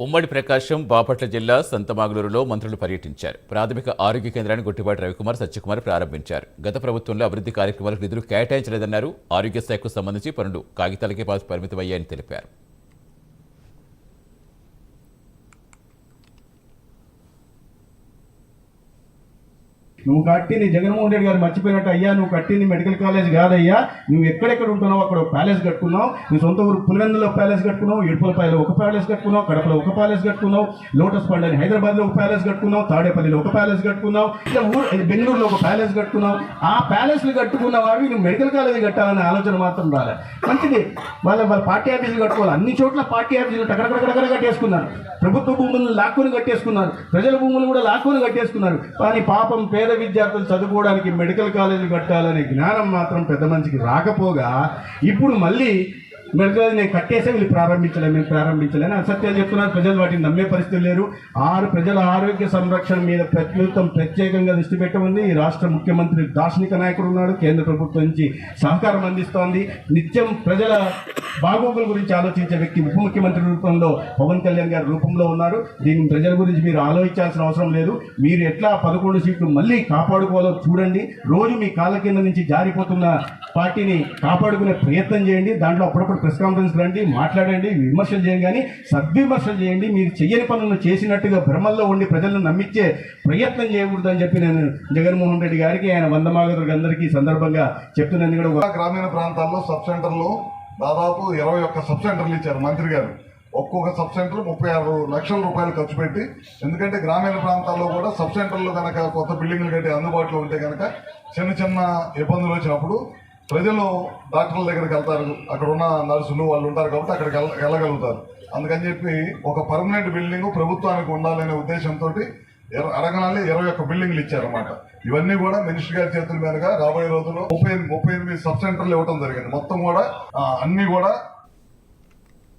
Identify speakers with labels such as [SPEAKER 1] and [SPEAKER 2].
[SPEAKER 1] ఉమ్మడి ప్రకాశం బాపట్ల జిల్లా సంతమాగులూరులో మంత్రులు పర్యటించారు. ప్రాథమిక ఆరోగ్య కేంద్రాన్ని గుట్టిపాటి రవికుమార్ సత్యకుమార్ ప్రారంభించారు. గత ప్రభుత్వంలో అభివృద్ధి కార్యక్రమాలకు నిధులు కేటాయించలేదన్నారు. ఆరోగ్య శాఖకు సంబంధించి పనులు కాగితాలకే పాస్ పరిమితమయ్యాయని తెలిపారు.
[SPEAKER 2] నువ్వు కట్టింది జగన్మోహన్ రెడ్డి గారు మర్చిపోయినట్టు అయ్యా నువ్వు కట్టింది మెడికల్ కాలేజ్ కాదయ్యా. నువ్వు ఎక్కడెక్కడ ఉంటున్నావు అక్కడ ఒక ప్యాలెస్ కట్టుకున్నావు. నువ్వు సొంత ఊరు పులివెందులో ప్యాలెస్ కట్టుకున్నావు ఇడుపులపాయలో ఒక ప్యాలెస్ కట్టుకున్నావు కడపలో ఒక ప్యాలెస్ కట్టుకున్నావు లోటస్ పండని హైదరాబాద్లో ఒక ప్యాలెస్ కట్టుకున్నావు తాడేపల్లిలో ఒక ప్యాలెస్ కట్టుకున్నావు ఇట్లా ఊరు ఇది బెంగళూరులో ఒక ప్యాలెస్ కట్టుకున్నావు. ఆ ప్యాలెస్లు కట్టుకున్న వాడివి నువ్వు మెడికల్ కాలేజ్ కట్టాలనే ఆలోచన మాత్రం రాలే. మంచిది. వాళ్ళ వాళ్ళ పార్టీ ఆఫీసులు కట్టుకోవాలి. అన్ని చోట్ల పార్టీ ఆఫీసులు టకరకరకర కట్టేసుకున్నారు. ప్రభుత్వ భూములను లాక్కొని కట్టేసుకున్నారు. ప్రజల భూములు కూడా లాక్కొని కట్టేసుకున్నారు. కానీ పాపం పేద విద్యార్థులు చదువుకోవడానికి మెడికల్ కాలేజీలు కట్టాలనే జ్ఞానం మాత్రం పెద్ద మనిషికి రాకపోగా ఇప్పుడు మళ్ళీ మెడికల్ నేను కట్టేసే వీళ్ళు ప్రారంభించలేదు మేము ప్రారంభించలేని అసత్యాలు చెప్తున్నారు ప్రజలు వాటిని నమ్మే పరిస్థితి లేరు. ఆరు ప్రజల ఆరోగ్య సంరక్షణ మీద ప్రభుత్వం ప్రత్యేకంగా దృష్టి పెట్టమంది. ఈ రాష్ట్ర ముఖ్యమంత్రి దార్శనిక నాయకుడు ఉన్నాడు కేంద్ర ప్రభుత్వం నుంచి సహకారం అందిస్తోంది. నిత్యం ప్రజల బాగోగుల గురించి ఆలోచించే వ్యక్తి ఉప ముఖ్యమంత్రి రూపంలో పవన్ కళ్యాణ్ గారి రూపంలో ఉన్నారు. దీని ప్రజల గురించి మీరు ఆలోచించాల్సిన అవసరం లేదు. మీరు ఎట్లా పదకొండు సీట్లు మళ్ళీ కాపాడుకోవాలో చూడండి. రోజు మీ కాళ్ళ కింద నుంచి జారిపోతున్న పార్టీని కాపాడుకునే ప్రయత్నం చేయండి. దాంట్లో అప్పుడప్పుడు ప్రెస్ కాన్ఫరెన్స్ రండి మాట్లాడండి విమర్శలు చేయండి కానీ సద్విమర్శలు చేయండి. మీరు చెయ్యని పనులను చేసినట్టుగా భ్రమల్లో ఉండి ప్రజలను నమ్మించే ప్రయత్నం చేయకూడదు అని చెప్పి నేను జగన్మోహన్ రెడ్డి గారికి ఆయన వందమాగతులకు అందరికీ సందర్భంగా చెప్తున్నాను. కూడా
[SPEAKER 3] గ్రామీణ ప్రాంతాల్లో సబ్ సెంటర్లు దాదాపు ఇరవై ఒక్క సబ్ సెంటర్లు ఇచ్చారు మంత్రి గారు. ఒక్కొక్క సబ్ సెంటర్ ముప్పై ఆరు లక్షల రూపాయలు ఖర్చు పెట్టి ఎందుకంటే గ్రామీణ ప్రాంతాల్లో కూడా సబ్ సెంటర్లు కనుక కొత్త బిల్డింగ్లు కట్టి అందుబాటులో ఉంటే కనుక చిన్న చిన్న ఇబ్బందులు వచ్చినప్పుడు ప్రజలు డాక్టర్ల దగ్గరికి వెళ్తారు. అక్కడ ఉన్న నర్సులు వాళ్ళు ఉంటారు కాబట్టి అక్కడికి వెళ్ళ వెళ్ళగలుగుతారు. అందుకని చెప్పి ఒక పర్మనెంట్ బిల్డింగ్ ప్రభుత్వానికి ఉండాలనే ఉద్దేశంతో అడగనాలి ఇరవై ఒక్క బిల్డింగ్లు ఇచ్చారన్నమాట. ఇవన్నీ కూడా మినిస్టర్ గారి చేతుల మీదుగా రాబోయే రోజుల్లో ముప్పై ముప్పై ఎనిమిది సబ్ సెంటర్లు ఇవ్వడం జరిగింది. మొత్తం కూడా అన్ని కూడా